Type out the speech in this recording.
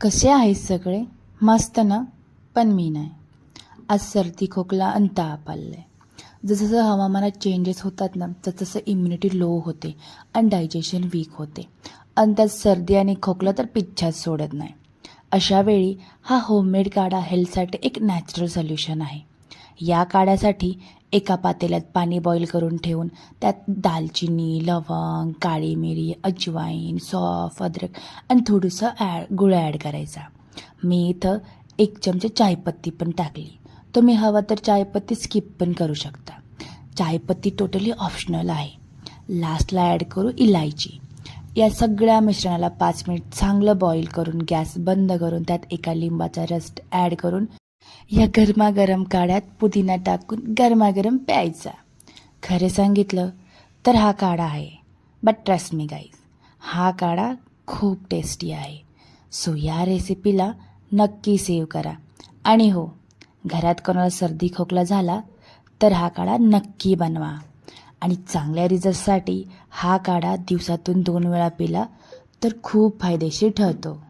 कसे आहेत सगळे? मस्त ना? पण मी नाही. आज सर्दी खोकला आणि ताप आलाय. जसं हवामानात चेंजेस होतात ना तसं इम्युनिटी लो होते आणि डायजेशन वीक होते. आणि त्यात सर्दी आणि खोकला तर पिच्छाच सोडत नाही. अशावेळी हा होममेड काढा हेल्थसाठी एक नॅचरल सोल्युशन आहे. या काढ्यासाठी एका पातेल्यात पाणी बॉईल करून ठेवून त्यात दालचिनी लवंग काळी मिरी अजवाईन सॉफ अद्रक आणि थोडंसं ॲड गुळ ॲड करायचा. मी इथं एक चमचा चायपत्ती पण टाकली. तुम्ही हवा तर चायपत्ती स्किप पण करू शकता. चायपत्ती टोटली ऑप्शनल आहे. लास्टला ॲड करू इलायची. या सगळ्या मिश्रणाला पाच मिनिट चांगलं बॉईल करून गॅस बंद करून त्यात एका लिंबाचा रस ॲड करून या गरमागरम काढ्यात पुदिना टाकून गरमागरम प्यायचा. खरं सांगितलं तर हा काढा आहे. बट ट्रस्ट मी गाईज हा काढा खूप टेस्टी आहे. सो या रेसिपीला नक्की सेव्ह करा. आणि हो घरात कोणाला सर्दी खोकला झाला तर हा काढा नक्की बनवा. आणि चांगल्या रिझल्टसाठी हा काढा दिवसातून दोन वेळा पिला तर खूप फायदेशीर ठरतो.